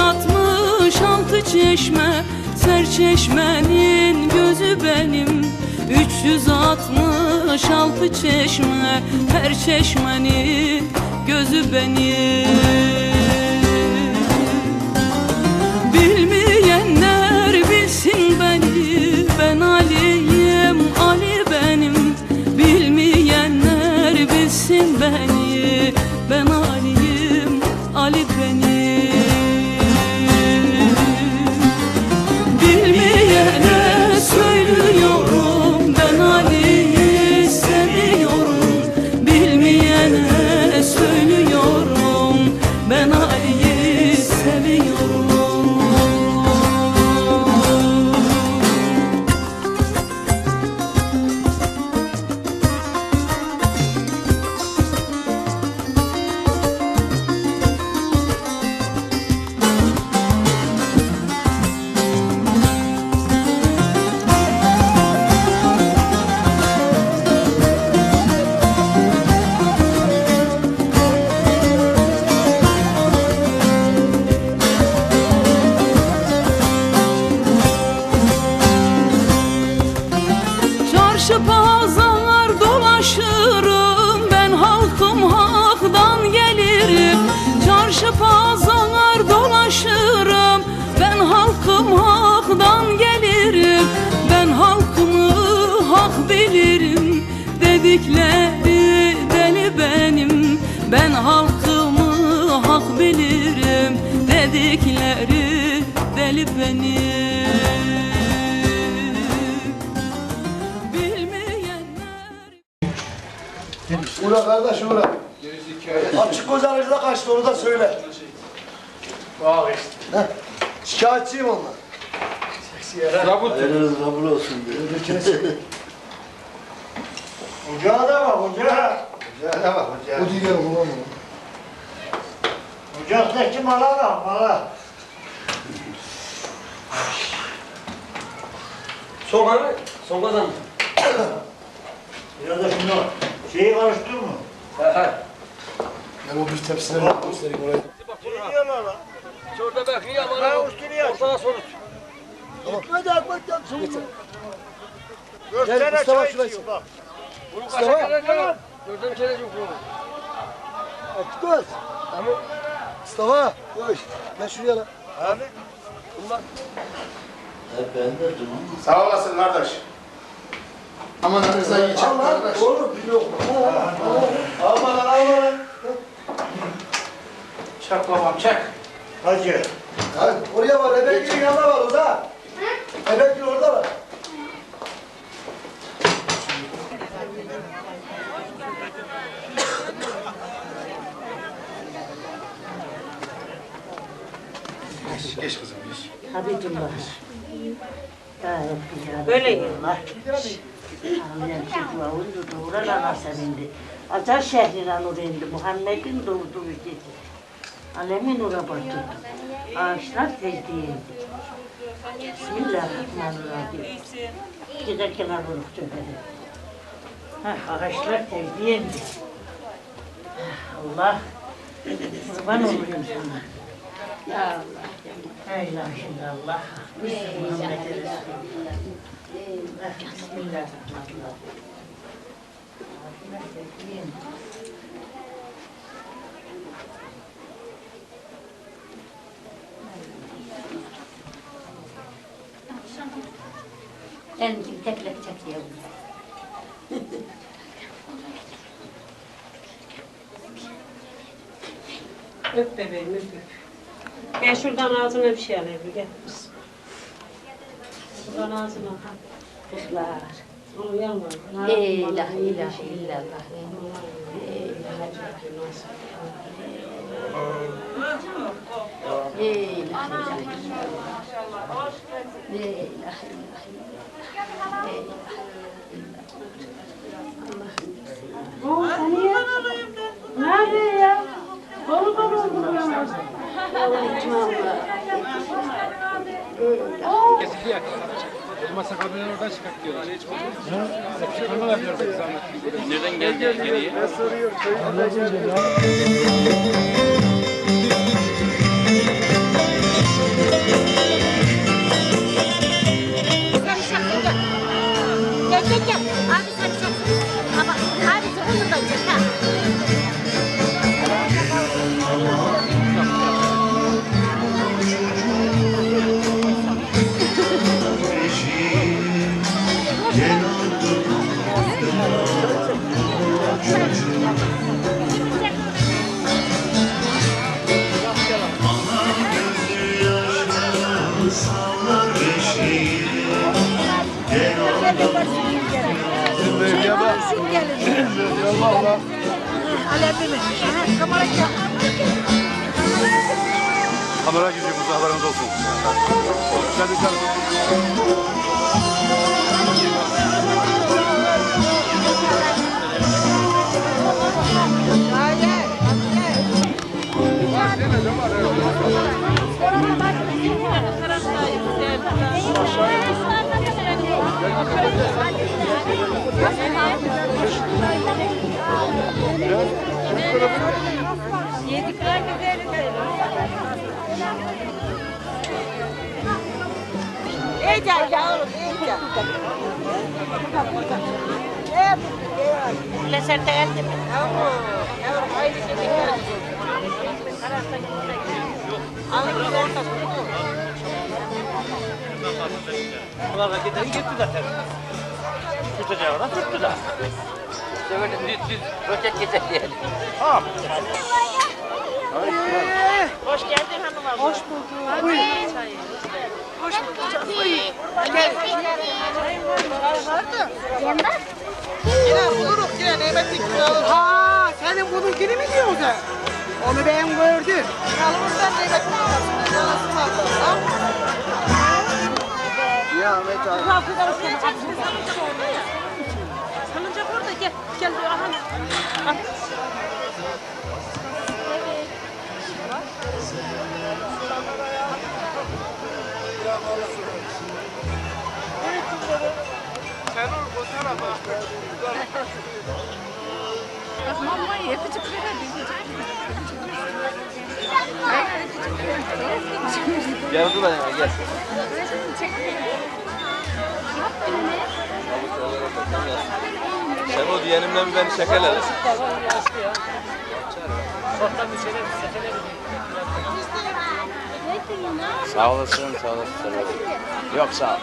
366 çeşme Serçeşmenin gözü benim. 366 çeşme Her çeşmenin gözü benim Uğra kardeş uğra. Açık gözlerinize kaçtı onu da söyle. Bak işte. Heh. Şikayetçiyim ondan. Zabut. Hayırınız kabul olsun diyor. Ocağa da bak ocağa. Ocağa bak ocağa. Bu diye ulan Ocaktaki mala bak mala. Mı? Sonradan mı? Biraz da şunu şeyi karıştırma. He he. Ben o bir tepsine bak göstereyim oraya. Ne diyorlar lan? Şurada bekliyor ama Ha üstünü aç. ortada sonuç. Hadi akmak yapsın. Dört Gel, tane Mustafa çay şuraya içiyor bak. Bunu Mustafa. kaşa kere diyor. Dördüm kere yok bunu. Açık göz. Tamam. Mustafa. Koş. Gel şuraya lan. Abi. Bunlar Hep ben de tamam. Sağ olasın kardeş. Aman anınıza iyi çek kardeş. Oğlum biliyorum. Alma lan alma lan. Çek babam çek. Hacı. Hadi oraya var. Ebekli'nin yanında var orada. Ebekli orada güzel. Böyle. Allah. Allah'ım çocuğa uyudu doğuran ana sevindi. Acar şehrine nur indi. Muhammed'in doğduğu gece. Alemin nura batırdı. Ağaçlar tezdi indi. Bismillahirrahmanirrahim. Giderken arılık söyledi. Hah, ağaçlar tezdi indi. Allah. Kurban olayım sana. Ya Allah. La ilahe illallah. Muhammed Resulullah. Bismillahirrahmanirrahim. Benimki teklek çekiyor. Öp bebeğim öp öp. Gel şuradan ağzına bir şey alayım gel. Şuradan ağzına. ha. Kızlar. Onu yanma. La ilahe ilahe illallah. La ilahe illallah. La ilahe Nerede ya? Dolu dolu oldu illallah. Ama sakabinden oradan çıkart diyorlar. Çıkarma yapıyor pek zahmet. Nereden geldi geriye? Gel Kamera gidiyor burada haberiniz olsun. Hadi sen. Yedikler gel yavrum, iyi gel. Ne sen de geldin mi? Yavrum, yavrum haydi gidin. Alın bir ortasını. Bunlar raketleri gitti zaten. Tutacağı da tuttu da. İşte böyle düz düz roket geçer yani. Hoş geldin hanıma. Hoş bulduk. Buyurun. Yandan. Yine buluruz yine nimetlik Ha senin bununkini mi diyorsun? Onu ben gördüm. Yalımızdan nimetlik arasında yalasın aldı. Ya Ahmet abi. Salıncak orada gel. Gel bir aha. Al. Ol bu tarafa. Gel dur hadi gel. Sen o diyenimle bir beni şekerler. Sağ olasın, sağ olasın. Yok sağ ol.